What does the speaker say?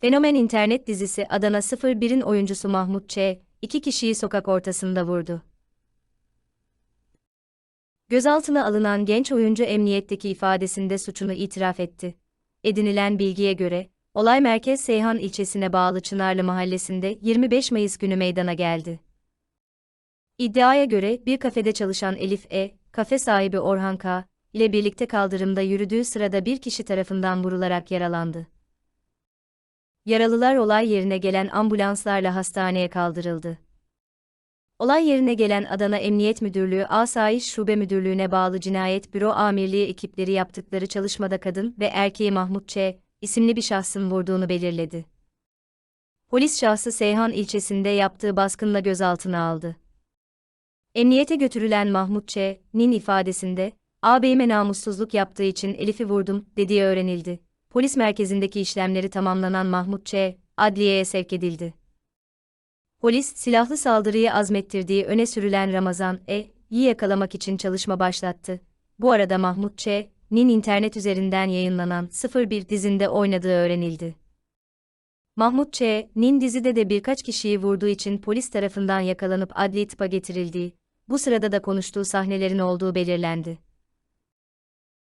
Fenomen internet dizisi Adana 01'in oyuncusu Mahmut Ç, iki kişiyi sokak ortasında vurdu. Gözaltına alınan genç oyuncu emniyetteki ifadesinde suçunu itiraf etti. Edinilen bilgiye göre, olay Merkez Seyhan ilçesine bağlı Çınarlı mahallesinde 25 Mayıs günü meydana geldi. İddiaya göre bir kafede çalışan Elif E, kafe sahibi Orhan K, ile birlikte kaldırımda yürüdüğü sırada bir kişi tarafından vurularak yaralandı. Yaralılar olay yerine gelen ambulanslarla hastaneye kaldırıldı. Olay yerine gelen Adana Emniyet Müdürlüğü Asayiş Şube Müdürlüğü'ne bağlı Cinayet Büro Amirliği ekipleri yaptıkları çalışmada kadın ve erkeği Mahmut Ç. isimli bir şahsın vurduğunu belirledi. Polis şahsı Seyhan ilçesinde yaptığı baskınla gözaltına aldı. Emniyete götürülen Mahmut Ç.'nin ifadesinde, ağabeyime namussuzluk yaptığı için Elif'i vurdum, dediği öğrenildi. Polis merkezindeki işlemleri tamamlanan Mahmut Ç. adliyeye sevk edildi. Polis, silahlı saldırıyı azmettirdiği öne sürülen Ramazan E.'yi yakalamak için çalışma başlattı. Bu arada Mahmut Ç.'nin internet üzerinden yayınlanan 01 dizinde oynadığı öğrenildi. Mahmut Ç.'nin dizide de birkaç kişiyi vurduğu için polis tarafından yakalanıp adli tıpa getirildiği, bu sırada da konuştuğu sahnelerin olduğu belirlendi.